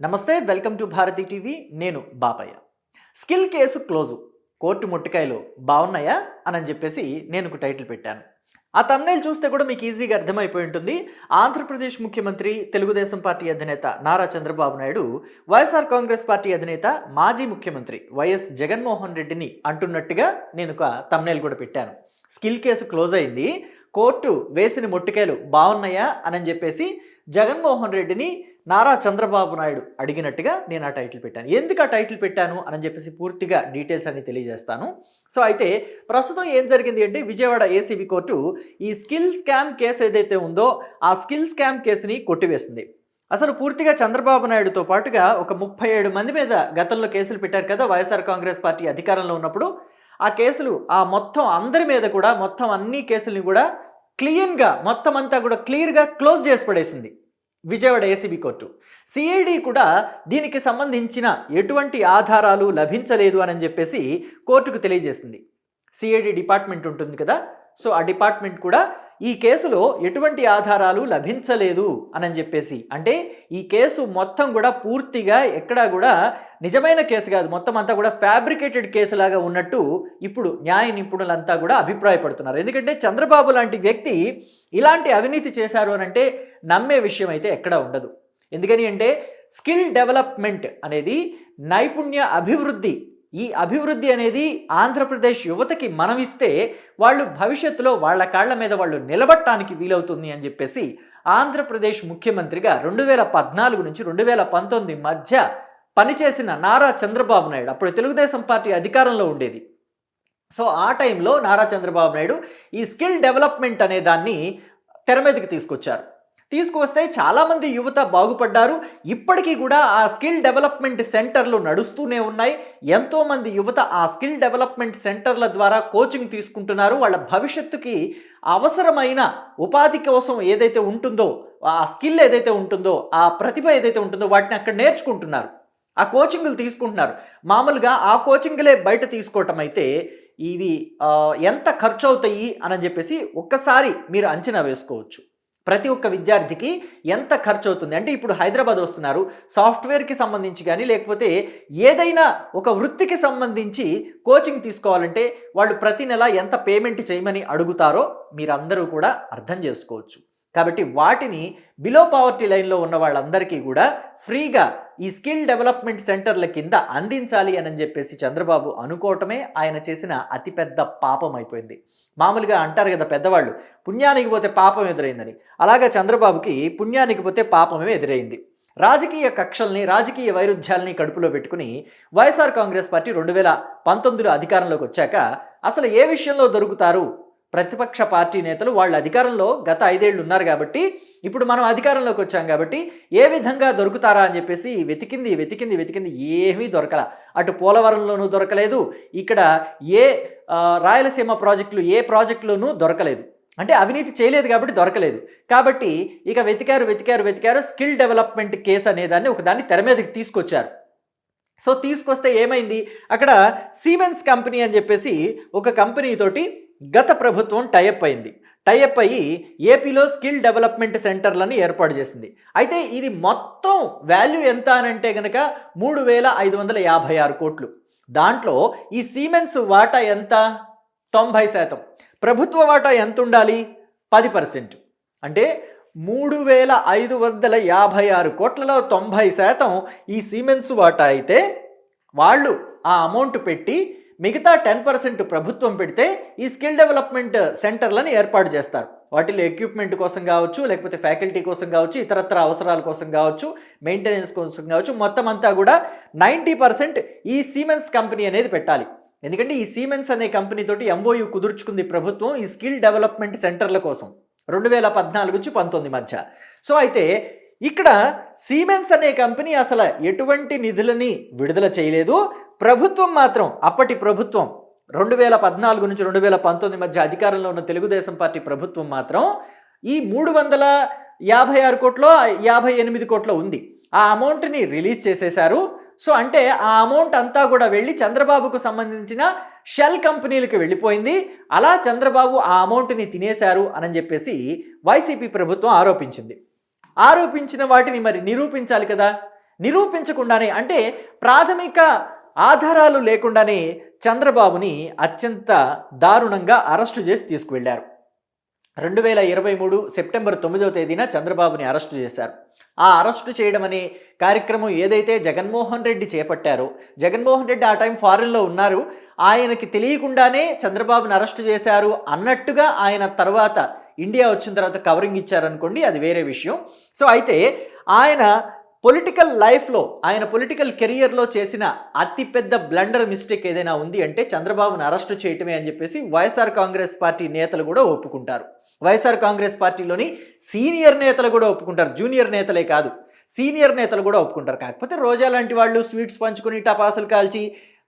నమస్తే welcome to Bharati TV. నేను Bapayya. Skill case close. Court ముట్టికాయలు బాగున్నాయా అని చెప్పేసి నేను ఒక టైటిల్ పెట్టాను. ఆ తమ్నేల్ చూస్తే కూడా మీకు ఈజీగా అర్థమైపోయి ఉంటుంది. ఆంధ్రప్రదేశ్ ముఖ్యమంత్రి తెలుగుదేశం పార్టీ అధినేత Nara Chandrababu Naidu YSR Congress party అధినేత మాజీ ముఖ్యమంత్రి వైఎస్ జగన్మోహన్ రెడ్డిని అంటున్నట్టుగా నేను ఒక తమ్నేల్ కూడా పెట్టాను. స్కిల్ కేసు క్లోజ్ అయింది. కోర్టు వేసిన మొట్టికాయలు బాగున్నాయా అని చెప్పేసి జగన్మోహన్ రెడ్డిని నారా చంద్రబాబు నాయుడు అడిగినట్టుగా నేను ఆ టైటిల్ పెట్టాను. ఎందుకు ఆ టైటిల్ పెట్టాను అని చెప్పేసి పూర్తిగా డీటెయిల్స్ అన్ని తెలియజేస్తాను. సో అయితే ప్రస్తుతం ఏం జరిగింది అంటే విజయవాడ ఏసీబీ కోర్టు ఈ స్కిల్ స్కామ్ కేసు ఏదైతే ఉందో ఆ స్కిల్ స్కామ్ కేసుని కొట్టివేసింది. అసలు పూర్తిగా చంద్రబాబు నాయుడుతో పాటుగా ఒక ముప్పై ఏడు మంది మీద గతంలో కేసులు పెట్టారు కదా వైఎస్ఆర్ కాంగ్రెస్ పార్టీ అధికారంలో ఉన్నప్పుడు ఆ కేసులు ఆ మొత్తం అందరి మీద కూడా మొత్తం అన్ని కేసుల్ని కూడా క్లియర్గా మొత్తం అంతా కూడా క్లియర్గా క్లోజ్ చేసి పడేసింది విజయవాడ ఏసీబీ కోర్టు. సిఐడి కూడా దీనికి సంబంధించిన ఎటువంటి ఆధారాలు లభించలేదు అని చెప్పేసి కోర్టుకు తెలియజేసింది. సిఐడి డిపార్ట్మెంట్ ఉంటుంది కదా సో ఆ డిపార్ట్మెంట్ కూడా ఈ కేసులో ఎటువంటి ఆధారాలు లభించలేదు అని చెప్పేసి. అంటే ఈ కేసు మొత్తం కూడా పూర్తిగా ఎక్కడా కూడా నిజమైన కేసు కాదు. మొత్తం అంతా కూడా ఫ్యాబ్రికేటెడ్ కేసు లాగా ఉన్నట్టు ఇప్పుడు న్యాయ నిపుణులంతా కూడా అభిప్రాయపడుతున్నారు. ఎందుకంటే చంద్రబాబు లాంటి వ్యక్తి ఇలాంటి అవినీతి చేశారు అని అంటే నమ్మే విషయం అయితే ఎక్కడా ఉండదు. ఎందుకని అంటే స్కిల్ డెవలప్మెంట్ అనేది నైపుణ్య అభివృద్ధి ఈ అభివృద్ధి అనేది ఆంధ్రప్రదేశ్ యువతకి మనవిస్తే వాళ్ళు భవిష్యత్తులో వాళ్ళ కాళ్ళ మీద వాళ్ళు నిలబట్టడానికి వీలవుతుంది అని చెప్పేసి ఆంధ్రప్రదేశ్ ముఖ్యమంత్రిగా రెండు వేల పద్నాలుగు నుంచి రెండు వేల పంతొమ్మిది మధ్య పనిచేసిన నారా చంద్రబాబు నాయుడు అప్పుడు తెలుగుదేశం పార్టీ అధికారంలో ఉండేది. సో ఆ టైంలో నారా చంద్రబాబు నాయుడు ఈ స్కిల్ డెవలప్మెంట్ అనే దాన్ని తెర మీదకి తీసుకొచ్చారు. తీసుకువస్తే చాలామంది యువత బాగుపడ్డారు. ఇప్పటికీ కూడా ఆ స్కిల్ డెవలప్మెంట్ సెంటర్లు నడుస్తూనే ఉన్నాయి. ఎంతోమంది యువత ఆ స్కిల్ డెవలప్మెంట్ సెంటర్ల ద్వారా కోచింగ్ తీసుకుంటున్నారు. వాళ్ళ భవిష్యత్తుకి అవసరమైన ఉపాధి కోసం ఏదైతే ఉంటుందో ఆ స్కిల్ ఏదైతే ఉంటుందో ఆ ప్రతిభ ఏదైతే ఉంటుందో వాటిని అక్కడ నేర్చుకుంటున్నారు. ఆ కోచింగ్లు తీసుకుంటున్నారు. మామూలుగా ఆ కోచింగ్లే బయట తీసుకోవటం అయితే ఇవి ఎంత ఖర్చు అవుతాయి అని చెప్పేసి ఒక్కసారి మీరు అంచనా వేసుకోవచ్చు. ప్రతి ఒక్క విద్యార్థికి ఎంత ఖర్చు అవుతుంది అంటే ఇప్పుడు హైదరాబాద్ వస్తున్నారు. సాఫ్ట్వేర్కి సంబంధించి కానీ లేకపోతే ఏదైనా ఒక వృత్తికి సంబంధించి కోచింగ్ తీసుకోవాలంటే వాళ్ళు ప్రతి నెల ఎంత పేమెంట్ చేయమని అడుగుతారో మీరందరూ కూడా అర్థం చేసుకోవచ్చు. కాబట్టి వాటిని బిలో పావర్టీ లైన్లో ఉన్న వాళ్ళందరికీ కూడా ఫ్రీగా ఈ స్కిల్ డెవలప్మెంట్ సెంటర్ల కింద అందించాలి అని చెప్పేసి చంద్రబాబు అనుకోవటమే ఆయన చేసిన అతిపెద్ద పాపం అయిపోయింది. మామూలుగా అంటారు కదా పెద్దవాళ్ళు పుణ్యానికి పోతే పాపం ఎదురైందని. అలాగా చంద్రబాబుకి పుణ్యానికి పోతే పాపమే ఎదురైంది. రాజకీయ కక్షల్ని రాజకీయ వైరుధ్యాలని కడుపులో పెట్టుకుని వైఎస్ఆర్ కాంగ్రెస్ పార్టీ రెండు వేల పంతొమ్మిదిలో అధికారంలోకి వచ్చాక అసలు ఏ విషయంలో దొరుకుతారు? ప్రతిపక్ష పార్టీ నేతలు వాళ్ళు అధికారంలో గత ఐదేళ్ళు ఉన్నారు కాబట్టి ఇప్పుడు మనం అధికారంలోకి వచ్చాం కాబట్టి ఏ విధంగా దొరుకుతారా అని చెప్పేసి వెతికింది వెతికింది వెతికింది ఏమీ దొరకల. అటు పోలవరంలోనూ దొరకలేదు. ఇక్కడ ఏ రాయలసీమ ప్రాజెక్టులు ఏ ప్రాజెక్టులోనూ దొరకలేదు. అంటే అవినీతి చేయలేదు కాబట్టి దొరకలేదు. కాబట్టి ఇక వెతికారు వెతికారు వెతికారు స్కిల్ డెవలప్మెంట్ కేసు అనేదాన్ని ఒకదాన్ని తెర మీదకి తీసుకొచ్చారు. సో తీసుకొస్తే ఏమైంది? అక్కడ సీమెన్స్ కంపెనీ అని చెప్పేసి ఒక కంపెనీతోటి గత ప్రభుత్వం టైఅప్ అయింది. టైఅప్ అయ్యి ఏపీలో స్కిల్ డెవలప్మెంట్ సెంటర్లను ఏర్పాటు చేసింది. అయితే ఇది మొత్తం వాల్యూ ఎంత అని అంటే కనుక మూడు వేల ఐదు వందల యాభై ఆరు కోట్లు. దాంట్లో ఈ సీమెన్స్ వాటా ఎంత? తొంభై శాతం. ప్రభుత్వ వాటా ఎంత ఉండాలి? పది పర్సెంట్. అంటే మూడు వేల ఐదు వందల యాభై ఆరు కోట్లలో తొంభై శాతం ఈ సీమెన్స్ వాటా అయితే వాళ్ళు ఆ అమౌంట్ పెట్టి మిగతా టెన్ పర్సెంట్ ప్రభుత్వం పెడితే ఈ స్కిల్ డెవలప్మెంట్ సెంటర్లను ఏర్పాటు చేస్తారు. వాటిలో ఎక్విప్మెంట్ కోసం కావచ్చు లేకపోతే ఫ్యాకల్టీ కోసం కావచ్చు ఇతరత్ర అవసరాల కోసం కావచ్చు మెయింటెనెన్స్ కోసం కావచ్చు మొత్తం అంతా కూడా నైంటీ పర్సెంట్ ఈ సీమెన్స్ కంపెనీ అనేది పెట్టాలి. ఎందుకంటే ఈ సీమెన్స్ అనే కంపెనీతోటి ఎంఓయూ కుదుర్చుకుంది ప్రభుత్వం ఈ స్కిల్ డెవలప్మెంట్ సెంటర్ల కోసం. రెండు వేల పద్నాలుగు నుంచి పంతొమ్మిది మధ్య. సో అయితే ఇక్కడ సీమెన్స్ అనే కంపెనీ అసలు ఎటువంటి నిధులని విడుదల చేయలేదు. ప్రభుత్వం మాత్రం అప్పటి ప్రభుత్వం రెండు వేల పద్నాలుగు నుంచి రెండు వేల పంతొమ్మిది మధ్య అధికారంలో ఉన్న తెలుగుదేశం పార్టీ ప్రభుత్వం మాత్రం ఈ మూడు వందల యాభై ఆరు కోట్లో యాభై ఎనిమిది కోట్లో ఉంది. ఆ అమౌంట్ని రిలీజ్ చేసేశారు. సో అంటే ఆ అమౌంట్ అంతా కూడా వెళ్ళి చంద్రబాబుకు సంబంధించిన షెల్ కంపెనీలకు వెళ్ళిపోయింది. అలా చంద్రబాబు ఆ అమౌంట్ని తినేశారు అని చెప్పేసి వైసీపీ ప్రభుత్వం ఆరోపించింది. ఆరోపించిన వాటిని మరి నిరూపించాలి కదా? నిరూపించకుండానే అంటే ప్రాథమిక ఆధారాలు లేకుండానే చంద్రబాబుని అత్యంత దారుణంగా అరెస్టు చేసి తీసుకువెళ్ళారు రెండు వేల ఇరవై మూడు సెప్టెంబర్ తొమ్మిదవ తేదీన చంద్రబాబుని అరెస్టు చేశారు. ఆ అరెస్టు చేయడం అనే కార్యక్రమం ఏదైతే జగన్మోహన్ రెడ్డి చేపట్టారో జగన్మోహన్ రెడ్డి ఆ టైం ఫారిన్లో ఉన్నారు ఆయనకి తెలియకుండానే చంద్రబాబుని అరెస్టు చేశారు అన్నట్టుగా ఆయన తర్వాత ఇండియా వచ్చిన తర్వాత కవరింగ్ ఇచ్చారనుకోండి అది వేరే విషయం. సో అయితే ఆయన పొలిటికల్ లైఫ్లో ఆయన పొలిటికల్ కెరియర్లో చేసిన అతిపెద్ద బ్లండర్ మిస్టేక్ ఏదైనా ఉంది అంటే చంద్రబాబును అరెస్టు చేయటమే అని చెప్పేసి వైఎస్ఆర్ కాంగ్రెస్ పార్టీ నేతలు కూడా ఒప్పుకుంటారు. వైఎస్ఆర్ కాంగ్రెస్ పార్టీలోని సీనియర్ నేతలు కూడా ఒప్పుకుంటారు. జూనియర్ నేతలే కాదు సీనియర్ నేతలు కూడా ఒప్పుకుంటారు. కాకపోతే రోజా లాంటి వాళ్ళు స్వీట్స్ పంచుకొని టపాసులు కాల్చి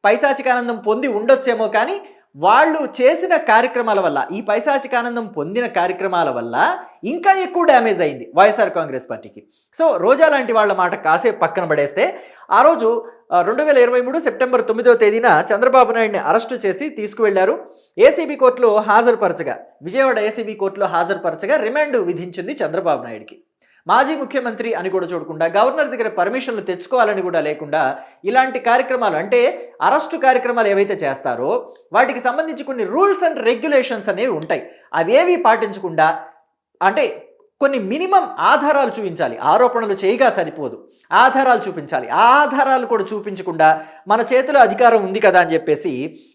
పైశాచికానందం పొంది ఉండొచ్చేమో కానీ వాళ్ళు చేసిన కార్యక్రమాల వల్ల ఈ పైశాచికానందం పొందిన కార్యక్రమాల వల్ల ఇంకా ఎక్కువ డ్యామేజ్ అయింది వైఎస్ఆర్ కాంగ్రెస్ పార్టీకి. సో రోజా లాంటి వాళ్ళ మాట కాసేపు పక్కన పడేస్తే ఆ రోజు రెండు వేల ఇరవై మూడు సెప్టెంబర్ తొమ్మిదో తేదీన చంద్రబాబు నాయుడిని అరెస్టు చేసి తీసుకువెళ్ళారు. ఏసీబీ కోర్టులో హాజరుపరచగా విజయవాడ ఏసీబీ కోర్టులో హాజరుపరచగా రిమాండ్ విధించింది చంద్రబాబు నాయుడికి. మాజీ ముఖ్యమంత్రి అని కూడా చూడకుండా గవర్నర్ దగ్గర పర్మిషన్లు తెచ్చుకోవాలని కూడా లేకుండా ఇలాంటి కార్యక్రమాలు అంటే అరెస్టు కార్యక్రమాలు ఏవైతే చేస్తారో వాటికి సంబంధించి కొన్ని రూల్స్ అండ్ రెగ్యులేషన్స్ అనేవి ఉంటాయి. అవేవి పాటించకుండా అంటే కొన్ని మినిమం ఆధారాలు చూపించాలి. ఆరోపణలు చేయగా సరిపోదు. ఆధారాలు చూపించాలి. ఆ ఆధారాలు కూడా చూపించకుండా మన చేతిలో అధికారం ఉంది కదా అని చెప్పేసి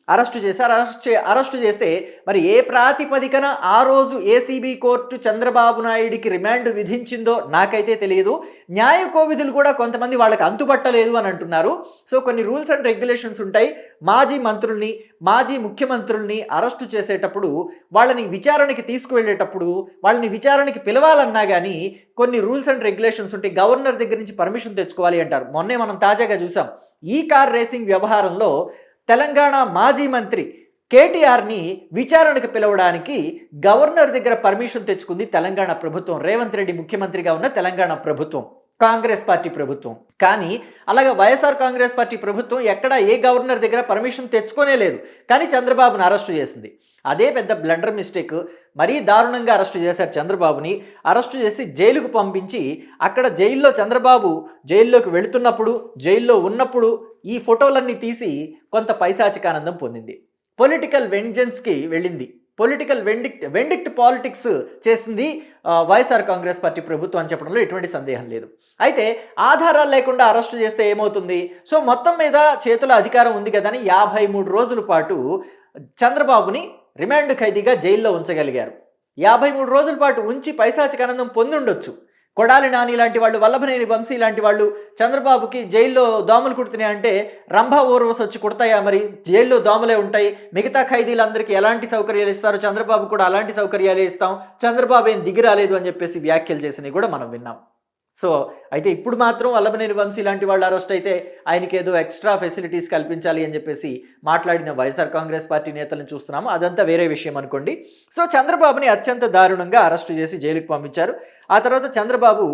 అరెస్టు చేశారు అరెస్ట్ చే అరెస్టు చేస్తే మరి ఏ ప్రాతిపదికన ఆ రోజు ఏసీబీ కోర్టు చంద్రబాబు నాయుడికి రిమాండ్ విధించిందో నాకైతే తెలియదు. న్యాయ కోవిధులు కూడా కొంతమంది వాళ్ళకి అంతుపట్టలేదు అని అంటున్నారు. సో కొన్ని రూల్స్ అండ్ రెగ్యులేషన్స్ ఉంటాయి. మాజీ మంత్రుల్ని మాజీ ముఖ్యమంత్రుల్ని అరెస్టు చేసేటప్పుడు వాళ్ళని విచారణకి తీసుకువెళ్ళేటప్పుడు వాళ్ళని విచారణకి పిలవాలన్నా కానీ కొన్ని రూల్స్ అండ్ రెగ్యులేషన్స్ ఉంటాయి. గవర్నర్ దగ్గర నుంచి పర్మిషన్ తెచ్చుకోవాలి అంటారు. మొన్నే మనం తాజాగా చూసాం. ఈ కార్ రేసింగ్ వ్యవహారంలో తెలంగాణ మాజీ మంత్రి కేటీఆర్ని విచారణకు పిలవడానికి గవర్నర్ దగ్గర పర్మిషన్ తెచ్చుకుంది తెలంగాణ ప్రభుత్వం. రేవంత్ రెడ్డి ముఖ్యమంత్రిగా ఉన్న తెలంగాణ ప్రభుత్వం. కాంగ్రెస్ పార్టీ ప్రభుత్వం. కానీ అలాగే వైఎస్ఆర్ కాంగ్రెస్ పార్టీ ప్రభుత్వం ఎక్కడ ఏ గవర్నర్ దగ్గర పర్మిషన్ తెచ్చుకోనే లేదు. కానీ చంద్రబాబును అరెస్టు చేసింది. అదే పెద్ద బ్లండర్ మిస్టేక్. మరీ దారుణంగా అరెస్టు చేశారు చంద్రబాబుని. అరెస్టు చేసి జైలుకు పంపించి అక్కడ జైల్లో చంద్రబాబు జైల్లోకి వెళుతున్నప్పుడు జైల్లో ఉన్నప్పుడు ఈ ఫోటోలన్నీ తీసి కొంత పైశాచికానందం పొందింది. పొలిటికల్ వెంజెన్స్కి వెళ్ళింది. పొలిటికల్ వెండిక్ట్ వెండిక్ట్ పాలిటిక్స్ చేసింది వైఎస్ఆర్ కాంగ్రెస్ పార్టీ ప్రభుత్వం అని చెప్పడంలో ఎటువంటి సందేహం లేదు. అయితే ఆధారాలు లేకుండా అరెస్టు చేస్తే ఏమవుతుంది? సో మొత్తం మీద చేతుల అధికారం ఉంది కదా అని యాభై మూడు రోజుల పాటు చంద్రబాబుని రిమాండ్ ఖైదీగా జైల్లో ఉంచగలిగారు. యాభై మూడు రోజుల పాటు ఉంచి పైశాచికానందం పొందుండొచ్చు. కొడాలి నాని లాంటి వాళ్ళు వల్లభనేని వంశీ లాంటి వాళ్ళు చంద్రబాబుకి జైల్లో దోమలు కుడుతున్నాయి అంటే రంభా ఓర్వస్ వచ్చి కుడతాయా మరి? జైల్లో దోమలే ఉంటాయి. మిగతా ఖైదీలందరికీ ఎలాంటి సౌకర్యాలు ఇస్తారు? చంద్రబాబు కూడా అలాంటి సౌకర్యాలు ఇస్తాం. చంద్రబాబు ఏం దిగిరాలేదు అని చెప్పేసి వ్యాఖ్యలు చేసినవి కూడా మనం విన్నాం. సో అయితే ఇప్పుడు మాత్రం వల్లభనేని వంశీ లాంటి వాళ్ళు అరెస్ట్ అయితే ఆయనకి ఏదో ఎక్స్ట్రా ఫెసిలిటీస్ కల్పించాలి అని చెప్పేసి మాట్లాడిన వైఎస్ఆర్ కాంగ్రెస్ పార్టీ నేతలను చూస్తున్నాము. అదంతా వేరే విషయం అనుకోండి. సో చంద్రబాబుని అత్యంత దారుణంగా అరెస్టు చేసి జైలుకు పంపించారు. ఆ తర్వాత చంద్రబాబు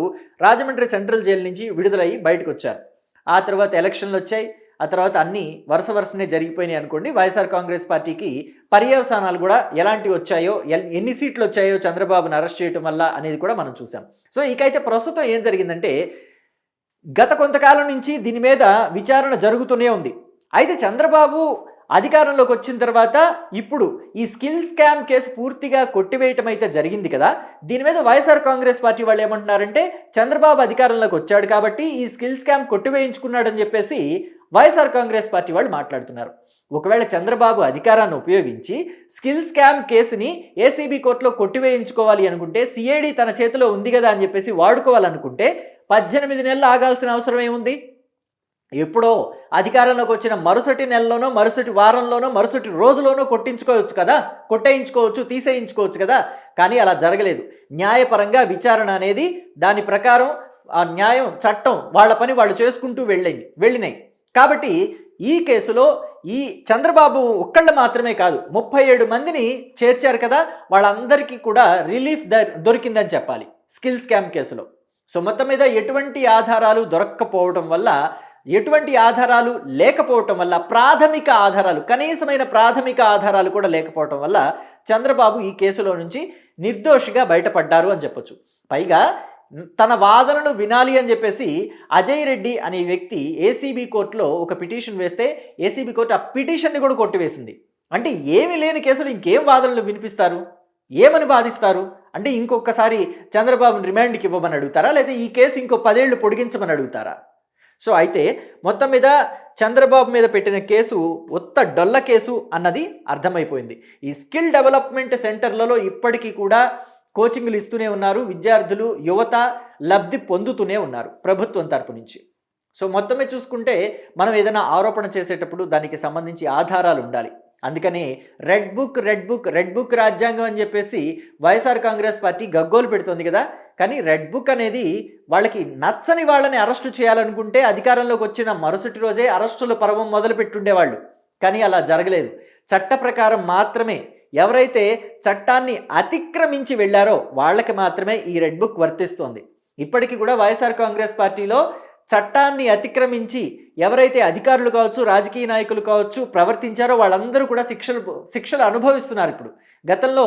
రాజమండ్రి సెంట్రల్ జైలు నుంచి విడుదలయ్యి బయటకు వచ్చారు. ఆ తర్వాత ఎలక్షన్లు వచ్చాయి. ఆ తర్వాత అన్నీ వరుస వరుసనే జరిగిపోయినాయి అనుకోండి. వైఎస్ఆర్ కాంగ్రెస్ పార్టీకి పర్యవసానాలు కూడా ఎలాంటివి వచ్చాయో ఎన్ని సీట్లు వచ్చాయో చంద్రబాబును అరెస్ట్ చేయటం వల్ల అనేది కూడా మనం చూసాం సో ఇకైతే ప్రస్తుతం ఏం జరిగిందంటే గత కొంతకాలం నుంచి దీని మీద విచారణ జరుగుతూనే ఉంది. అయితే చంద్రబాబు అధికారంలోకి వచ్చిన తర్వాత ఇప్పుడు ఈ స్కిల్ స్కామ్ కేసు పూర్తిగా కొట్టివేయటం అయితే జరిగింది కదా. దీని మీద వైఎస్ఆర్ కాంగ్రెస్ పార్టీ వాళ్ళు ఏమంటున్నారంటే చంద్రబాబు అధికారంలోకి వచ్చాడు కాబట్టి ఈ స్కిల్ స్కామ్ కొట్టివేయించుకున్నాడని చెప్పేసి వైఎస్ఆర్ కాంగ్రెస్ పార్టీ వాళ్ళు మాట్లాడుతున్నారు. ఒకవేళ చంద్రబాబు అధికారాన్ని ఉపయోగించి స్కిల్ స్కామ్ కేసుని ఏసీబీ కోర్టులో కొట్టివేయించుకోవాలి అనుకుంటే సిఐడి తన చేతిలో ఉంది కదా అని చెప్పేసి వాడుకోవాలనుకుంటే పద్దెనిమిది నెలలు ఆగాల్సిన అవసరం ఏముంది? ఎప్పుడో అధికారంలోకి వచ్చిన మరుసటి నెలలోనో మరుసటి వారంలోనో మరుసటి రోజులోనో కొట్టించుకోవచ్చు కదా? కొట్టేయించుకోవచ్చు తీసేయించుకోవచ్చు కదా? కానీ అలా జరగలేదు. న్యాయపరంగా విచారణ అనేది దాని ప్రకారం ఆ న్యాయం చట్టం వాళ్ళ పని వాళ్ళు చేసుకుంటూ వెళ్ళింది వెళ్ళినాయి. కాబట్టి ఈ కేసులో ఈ చంద్రబాబు ఒక్కళ్ళు మాత్రమే కాదు ముప్పై ఏడు మందిని చేర్చారు కదా వాళ్ళందరికీ కూడా రిలీఫ్ దొరికిందని చెప్పాలి స్కిల్ స్కామ్ కేసులో. సో మొత్తం మీద ఎటువంటి ఆధారాలు దొరక్కపోవడం వల్ల ఎటువంటి ఆధారాలు లేకపోవటం వల్ల ప్రాథమిక ఆధారాలు కనీసమైన ప్రాథమిక ఆధారాలు కూడా లేకపోవటం వల్ల చంద్రబాబు ఈ కేసులో నుంచి నిర్దోషిగా బయటపడ్డారు అని చెప్పొచ్చు. పైగా తన వాదనను వినాలి అని చెప్పేసి అజయ్ రెడ్డి అనే వ్యక్తి ఏసీబీ కోర్టులో ఒక పిటిషన్ వేస్తే ఏసీబీ కోర్టు ఆ పిటిషన్ని కూడా కొట్టివేసింది. అంటే ఏమి లేని కేసులు ఇంకేం వాదనలు వినిపిస్తారు? ఏమని వాదిస్తారు? అంటే ఇంకొకసారి చంద్రబాబుని రిమాండ్కి ఇవ్వమని అడుగుతారా? లేదా ఈ కేసు ఇంకో పదేళ్ళు పొడిగించమని అడుగుతారా? సో అయితే మొత్తం మీద చంద్రబాబు మీద పెట్టిన కేసు ఉత్త డొల్ల కేసు అన్నది అర్థమైపోయింది. ఈ స్కిల్ డెవలప్మెంట్ సెంటర్లలో ఇప్పటికీ కూడా కోచింగ్లు ఇస్తూనే ఉన్నారు. విద్యార్థులు యువత లబ్ధి పొందుతూనే ఉన్నారు ప్రభుత్వం తరపు నుంచి. సో మొత్తమే చూసుకుంటే మనం ఏదైనా ఆరోపణ చేసేటప్పుడు దానికి సంబంధించి ఆధారాలు ఉండాలి. అందుకని red book red book red book రాజ్యాంగం అని చెప్పేసి వైఎస్ఆర్ కాంగ్రెస్ పార్టీ గగ్గోలు పెడుతోంది కదా. కానీ రెడ్ బుక్ అనేది వాళ్ళకి నచ్చని వాళ్ళని అరెస్టు చేయాలనుకుంటే అధికారంలోకి వచ్చిన మరుసటి రోజే అరెస్టుల పర్వం మొదలుపెట్టుండేవాళ్ళు. కానీ అలా జరగలేదు. చట్ట ప్రకారం మాత్రమే ఎవరైతే చట్టాన్ని అతిక్రమించి వెళ్ళారో వాళ్ళకి మాత్రమే ఈ రెడ్ బుక్ వర్తిస్తోంది. ఇప్పటికీ కూడా వైఎస్ఆర్ కాంగ్రెస్ పార్టీలో చట్టాన్ని అతిక్రమించి ఎవరైతే అధికారులు కావచ్చు రాజకీయ నాయకులు కావచ్చు ప్రవర్తించారో వాళ్ళందరూ కూడా శిక్షలు శిక్షలు అనుభవిస్తున్నారు ఇప్పుడు. గతంలో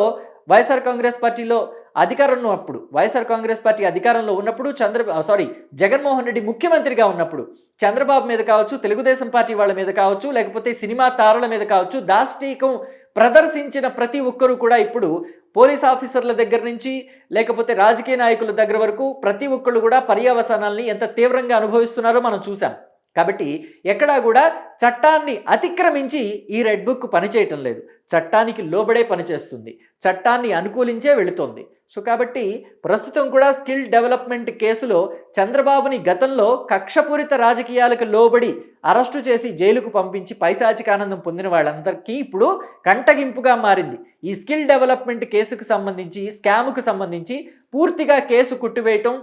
వైఎస్ఆర్ కాంగ్రెస్ పార్టీలో అధికారంలో అప్పుడు వైఎస్ఆర్ కాంగ్రెస్ పార్టీ అధికారంలో ఉన్నప్పుడు చంద్ర సారీ జగన్మోహన్ రెడ్డి ముఖ్యమంత్రిగా ఉన్నప్పుడు చంద్రబాబు మీద కావచ్చు తెలుగుదేశం పార్టీ వాళ్ళ మీద కావచ్చు లేకపోతే సినిమా తారల మీద కావచ్చు దాష్టీకం ప్రదర్శించిన ప్రతి ఒక్కరూ కూడా ఇప్పుడు పోలీస్ ఆఫీసర్ల దగ్గర నుంచి లేకపోతే రాజకీయ నాయకుల దగ్గర వరకు ప్రతి ఒక్కళ్ళు కూడా పర్యావసానాల్ని ఎంత తీవ్రంగా అనుభవిస్తున్నారో మనం చూసాం కాబట్టి ఎక్కడా కూడా చట్టాన్ని అతిక్రమించి ఈ రెడ్ బుక్ పనిచేయటం లేదు. చట్టానికి లోబడే పనిచేస్తుంది చట్టాన్ని అనుకూలించే వెళుతోంది. సో కాబట్టి ప్రస్తుతం కూడా స్కిల్ డెవలప్మెంట్ కేసులో చంద్రబాబుని గతంలో కక్షపూరిత రాజకీయాలకు లోబడి అరెస్టు చేసి జైలుకు పంపించి పైశాచిక ఆనందం పొందిన వాళ్ళందరికీ ఇప్పుడు కంటగింపుగా మారింది. ఈ స్కిల్ డెవలప్మెంట్ కేసుకు సంబంధించి స్కామ్కు సంబంధించి పూర్తిగా కేసు కుట్టివేయటం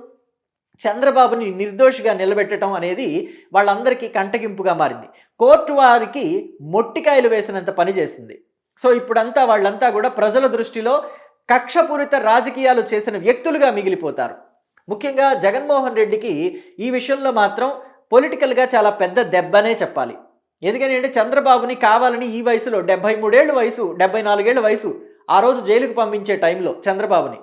చంద్రబాబుని నిర్దోషిగా నిలబెట్టడం అనేది వాళ్ళందరికీ కంటగింపుగా మారింది. కోర్టు వారికి మొట్టికాయలు వేసినంత పని చేసింది. సో ఇప్పుడంతా వాళ్ళంతా కూడా ప్రజల దృష్టిలో కక్షపూరిత రాజకీయాలు చేసిన వ్యక్తులుగా మిగిలిపోతారు. ముఖ్యంగా జగన్మోహన్ రెడ్డికి ఈ విషయంలో మాత్రం పొలిటికల్గా చాలా పెద్ద దెబ్బనే చెప్పాలి. ఎందుకని అంటే చంద్రబాబుని కావాలని ఈ వయసులో డెబ్బై మూడేళ్ళ వయసు డెబ్బై నాలుగేళ్ళ వయసు ఆ రోజు జైలుకు పంపించే టైంలో చంద్రబాబుని.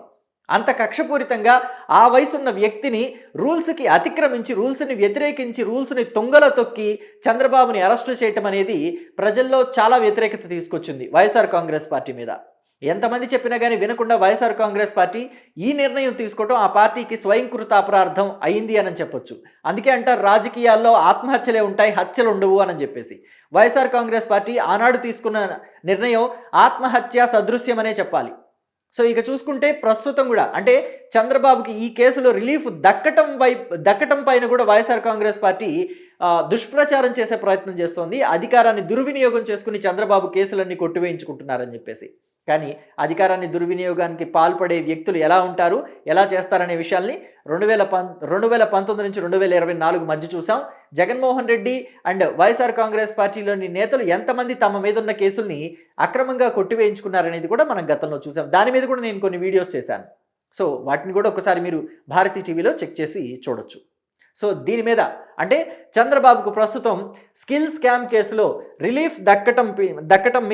అంత కక్షపూరితంగా ఆ వయసున్న వ్యక్తిని రూల్స్కి అతిక్రమించి రూల్స్ని వ్యతిరేకించి రూల్స్ని తొంగల తొక్కి చంద్రబాబుని అరెస్టు చేయటం అనేది ప్రజల్లో చాలా వ్యతిరేకత తీసుకొచ్చింది వైఎస్ఆర్ కాంగ్రెస్ పార్టీ మీద. ఎంతమంది చెప్పినా కానీ వినకుండా వైఎస్ఆర్ కాంగ్రెస్ పార్టీ ఈ నిర్ణయం తీసుకోవటం ఆ పార్టీకి స్వయంకృత అపరార్థం అయింది అని చెప్పొచ్చు అందుకే అంటారు రాజకీయాల్లో ఆత్మహత్యలే ఉంటాయి హత్యలు ఉండవు అని చెప్పేసి వైఎస్ఆర్ కాంగ్రెస్ పార్టీ ఆనాడు తీసుకున్న నిర్ణయం ఆత్మహత్య సదృశ్యమనే చెప్పాలి. సో ఇక చూసుకుంటే ప్రస్తుతం కూడా అంటే చంద్రబాబుకి ఈ కేసులో రిలీఫ్ దక్కటం వై దక్కటం పైన కూడా వైఎస్ఆర్ కాంగ్రెస్ పార్టీ దుష్ప్రచారం చేసే ప్రయత్నం చేస్తోంది. అధికారాన్ని దుర్వినియోగం చేసుకుని చంద్రబాబు కేసులన్నీ కొట్టివేయించుకుంటున్నారని చెప్పేసి. కానీ అధికారాన్ని దుర్వినియోగానికి పాల్పడే వ్యక్తులు ఎలా ఉంటారు ఎలా చేస్తారనే విషయాల్ని రెండు వేల పం రెండు వేల పంతొమ్మిది నుంచి రెండు వేల ఇరవై నాలుగు మధ్య చూసాం Jaganmohan Reddy and YSR Congress పార్టీలోని నేతలు ఎంతమంది తమ మీద ఉన్న కేసుల్ని అక్రమంగా కొట్టివేయించుకున్నారనేది కూడా మనం గతంలో చూసాం దాని మీద కూడా నేను కొన్ని వీడియోస్ చేశాను. సో వాటిని కూడా ఒకసారి మీరు భారతీ టీవీలో చెక్ చేసి చూడొచ్చు. సో దీని మీద అంటే చంద్రబాబుకు ప్రస్తుతం స్కిల్ స్కామ్ కేసులో రిలీఫ్ దక్కటం దక్కటం మీద